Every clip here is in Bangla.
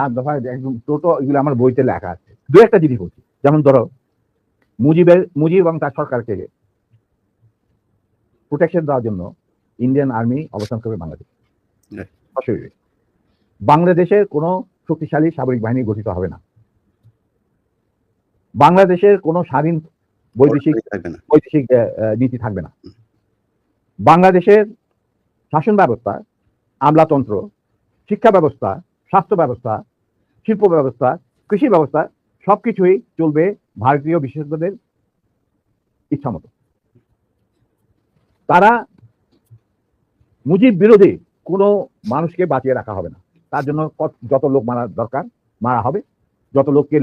সাত দফা একদম টোটো এগুলো আমার বইতে লেখা আছে। দু একটা জিনিস বলছি। যেমন ধরো মুজিবের মুজিব এবং তার সরকারকে প্রোটেকশন দেওয়ার জন্য ইন্ডিয়ান আর্মি অবস্থান করবে বাংলাদেশ। Right. বাংলাদেশের কোনো শক্তিশালী সামরিক বাহিনী গঠিত হবে না। বাংলাদেশের কোনো স্বাধীন বৈদেশিক বৈদেশিক নীতি থাকবে না। বাংলাদেশের শাসন ব্যবস্থা আমলাতন্ত্র শিক্ষা ব্যবস্থা স্বাস্থ্য ব্যবস্থা শিল্প ব্যবস্থা, কৃষি ব্যবস্থা, সবকিছুই চলবে ভারতীয় বিশেষজ্ঞদের ইচ্ছামতো তারা মুজিব বিরোধী কোনো মানুষকে বাঁচিয়ে রাখা হবে না। তার জন্য যত লোক মারা দরকার, মারা হবে। যত লোককে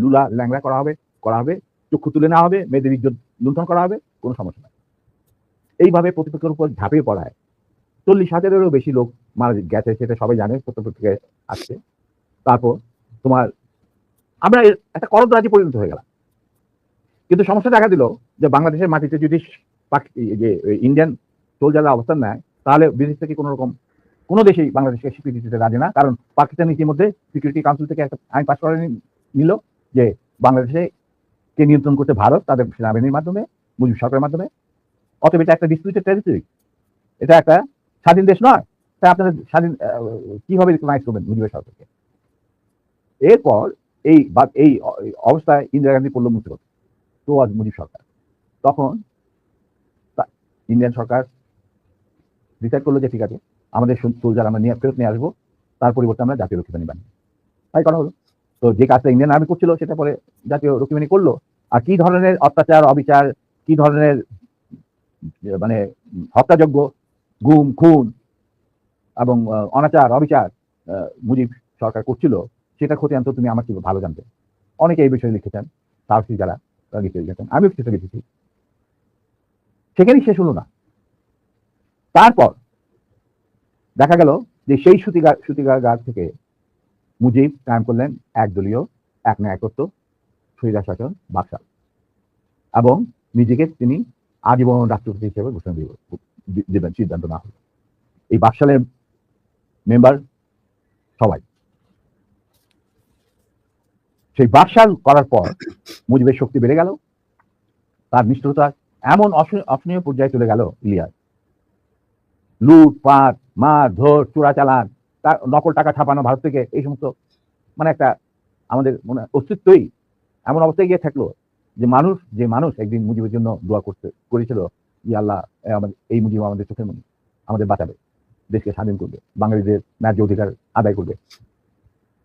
লুলা, ল্যাংড়া করা হবে করা হবে। চক্ষু তুলে নেওয়া হবে, মেয়েদের ইজ্জত লুণ্ঠন করা হবে, কোনো সমস্যা নাই। এইভাবে প্রতিপক্ষের উপর ঝাঁপিয়ে পড়ায় চল্লিশ হাজারেরও বেশি লোক মারা গেছে, সেটা সবাই জানে প্রতিপক্ষে আসছে। তারপর তোমার, আমরা একটা করদরাজি পরিণত হয়ে গেলাম। কিন্তু সমস্যা দেখা দিল যে বাংলাদেশের মাটিতে যদি যে ইন্ডিয়ান সোলজাররা অবস্থান নেয়, তাহলে বিদেশ থেকে কোনো রকম, কোনো দেশেই বাংলাদেশকে স্বীকৃতি দিতে রাজি না। কারণ পাকিস্তান ইতিমধ্যে সিকিউরিটি কাউন্সিল থেকে একটা আইন পাস করে নিল যে বাংলাদেশে কে নিয়ন্ত্রণ করতে ভারত, তাদের সেনাবাহিনীর মাধ্যমে, মুজিব সরকারের মাধ্যমে। অতএব এটা একটা ডিসপিউটেড টেরিটরি এটা একটা স্বাধীন দেশ নয়। তাই আপনাদের স্বাধীন কীভাবে রিকগনাইজ করবেন মুজিবের সরকারকে? এরপর এই এই অবস্থায় ইন্দিরা গান্ধী মুক্তি করতে তো আজ মুজিব সরকার। তখন ইন্ডিয়ান সরকার ডিসাইড করল যে ঠিক আছে, আমাদের সোলজার আমরা নিয়ে, ফেরত নিয়ে আসব, তার পরিবর্তে আমরা জাতীয় রক্ষীবাহিনী বানিয়ে তাই করা হলো। তো যে কাজটা ইন্ডিয়ান আর্মি করছিল, সেটা পরে জাতীয় রক্ষীবাহিনী করল। আর কি ধরনের অত্যাচার, অবিচার, কি ধরনের মানে হত্যাযোগ্য গুম, খুন এবং অনাচার, অবিচার মুজিব সরকার করছিল সেটা ক্ষতি আনতে তুমি আমার কি ভালো জানতে। অনেকে এই বিষয়ে লিখেছেন সাহসী যারা, তারা লিখে লিখেছেন আমিও কিছু লিখেছি। সেখানেই শেষ হলো না। তারপর দেখা গেল যে সেই সুতিগার সুতিকাগার থেকে মুজিব কায়েম করলেন একদলীয়, এক ন্যায়কত্ব শহীদা শাসন বাকশাল এবং নিজেকে তিনি আজীবন রাষ্ট্রপতি হিসেবে ঘোষণা দিব- দিবেন, সিদ্ধান্ত না হলো। এই বাকশালের মেম্বার সবাই। সেই বাকশাল করার পর মুজিবের শক্তি বেড়ে গেল, তার নিষ্ঠুরতা এমন অসহনীয়- পর্যায়ে চলে গেল ইলিয়াস। লুটপাট মার, ধর চোরাচালান তার নকল টাকা ছাপানো ভারত থেকে, এই সমস্ত মানে একটা আমাদের মনে অস্তিত্বই এমন অবস্থায় গিয়ে থাকল যে মানুষ যে মানুষ একদিন মুজিবের জন্য দোয়া করতে, করেছিল যে আল্লাহ আমাদের, এই মুজিব আমাদের চোখের মনে, আমাদের বাঁচাবে, দেশকে স্বাধীন করবে, বাঙালিদের ন্যায্য অধিকার আদায় করবে।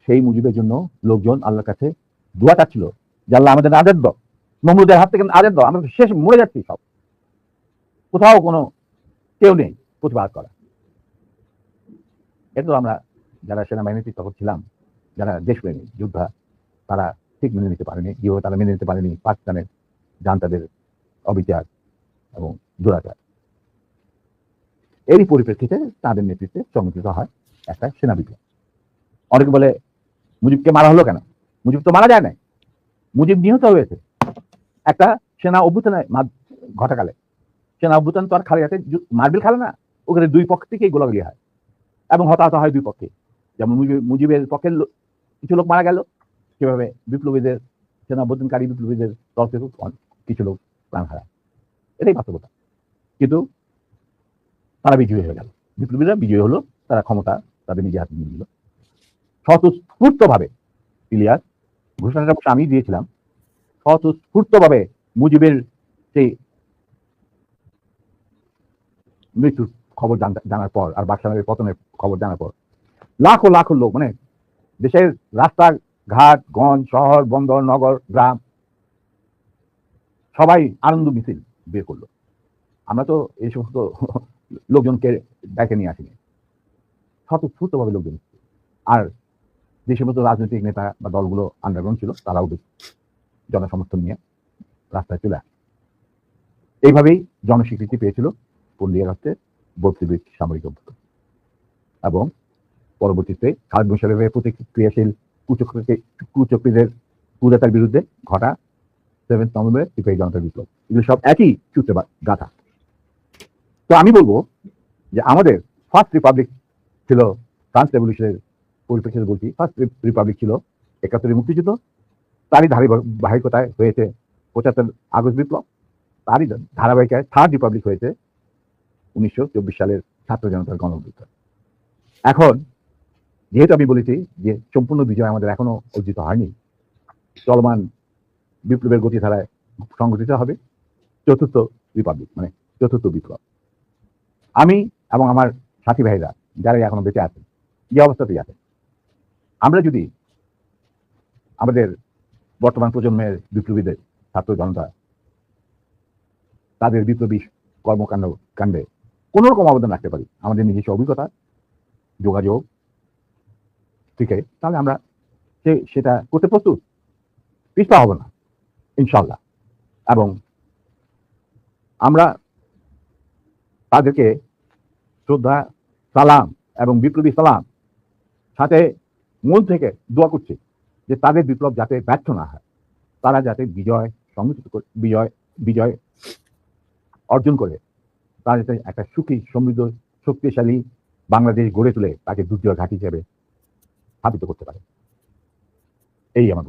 সেই মুজিবের জন্য লোকজন আল্লাহর কাছে দোয়া চাচ্ছিল যে আল্লাহ আমাদের আজাদ দাও। মমরুদের হাত থেকে আজাদ দাও, আমরা শেষ মরে যাচ্ছি সব। কোথাও কোনো কেউ নেই প্রতিবাদ করা। এটা আমরা যারা সেনাবাহিনীতে তখন ছিলাম, যারা দেশপ্রেমী যোদ্ধা, তারা ঠিক মেনে নিতে পারেনি যেভাবে তারা মেনে নিতে পারেনি, পাকিস্তানের জান্তাদের অবিচার এবং দুরাচার। এরই পরিপ্রেক্ষিতে তাদের নেতৃত্বে সংগঠিত হয় একটা সেনা বিপ্লব অনেকে বলে মুজিবকে মারা হলো কেন? মুজিব তো মারা যায় না মুজিব নিহত হয়েছে। একটা সেনা অভ্যুত্থানের ঘটাকালে। সেনা অভ্যুত্থান তো আর খালি হাতে মার্বেল খেলে না। ওখানে দুই পক্ষ থেকেই গোলাগুলি হয় এবং হতাহত হয় দুই পক্ষে। যেমন মুজিব- মুজিবের পক্ষের কিছু লোক মারা গেল। সেভাবে বিপ্লবীদের, সেনা অভ্যুত্থানকারী বিপ্লবীদের দল থেকে কিছু লোক প্রাণ হারায়। এটাই বাস্তবতা। কিন্তু তারা বিজয়ী হয়ে গেল। বিপ্লবীরা বিজয়ী হলো, তারা ক্ষমতা তাদের নিজে হাতে নিয়ে নিল। স্বতঃস্ফূর্তভাবে, ইলিয়াস, ঘোষণাটা আমি দিয়েছিলাম, স্বতঃস্ফূর্তভাবে মুজিবের সেই মৃত্যুর খবর জানার পর আর বাকশালের পতনের খবর জানার পর, লাখো লাখো লোক মানে দেশের রাস্তা ঘাট গঞ্জ, শহর, বন্দর, নগর, গ্রাম, সবাই আনন্দ মিছিল বের করল। আমরা তো এই সমস্ত লোকজনকে ডেকে নিয়ে আসিনি। স্বতঃস্ফূর্তভাবে লোকজন। আর যে সমস্ত রাজনৈতিক নেতা বা দলগুলো আন্ডারগ্রাউন্ড ছিল, তারাও বেশ জনসমর্থন নিয়ে রাস্তায় চলে আসে। এইভাবেই জনস্বীকৃতি পেয়েছিল পল্লী আগস্টের বত্রিবিদ সামরিক অভ্যুত্থান। এবং পরবর্তীতে খালেদ মুশারফের প্রতিক্রিয়াশীল কুচক্রকে, কুচক্রীদের কুদাতার বিরুদ্ধে ঘটা সেভেন্থ নভেম্বর সিপাহী জনতা বিপ্লব। এগুলো সব একই সূত্রে গাথা। তো আমি বলব যে আমাদের ফার্স্ট রিপাবলিক ছিল ফ্রান্স রেভলিউশনের পরিপ্রেক্ষিতে বলছি ফার্স্ট রিপাবলিক ছিল একাত্তরের মুক্তিযুদ্ধ, তারই ধারাবাহিক- ধারাবাহিকতায় হয়েছে পঁচাত্তর আগস্ট বিপ্লব, তারই ধারাবাহিকায় থার্ড রিপাবলিক হয়েছে উনিশশো চব্বিশ সালের ছাত্র জনতার গণঅভ্যুত্থান। এখন, যেহেতু আমি বলেছি যে সম্পূর্ণ বিজয় আমাদের এখনও অর্জিত হয়নি, চলমান বিপ্লবের গতিধারায় সংগঠিত হবে চতুর্থ রিপাবলিক মানে চতুর্থ বিপ্লব। আমি এবং আমার সাথী ভাইরা যারা এখনও বেঁচে আছেন, যে অবস্থাতেই আছেন আমরা যদি আমাদের বর্তমান প্রজন্মের বিপ্লবীদের ছাত্র জনতা তাদের বিপ্লবী কর্মকাণ্ড কাণ্ডে কোন রকম অবদান রাখতে পারি, আমাদের নিজস্ব অভিজ্ঞতা, যোগাযোগ আছে তাহলে আমরা সে, সেটা করতে প্রস্তুত। পিছপা হব না ইনশাল্লাহ এবং আমরা তাদেরকে শ্রদ্ধা, সালাম এবং বিপ্লবী সালাম সাথে মন থেকে দোয়া করছে যে তাদের বিপ্লব যাতে ব্যর্থ না হয়। তারা যাতে বিজয় সংগঠিত বিজয় বিজয় অর্জন করে। তারা যাতে একটা সুখী, সমৃদ্ধ, শক্তিশালী বাংলাদেশ গড়ে তুলে তাকে দুর্যোগ ঘাঁটি হিসেবে স্থাপিত করতে পারে। এই আমার।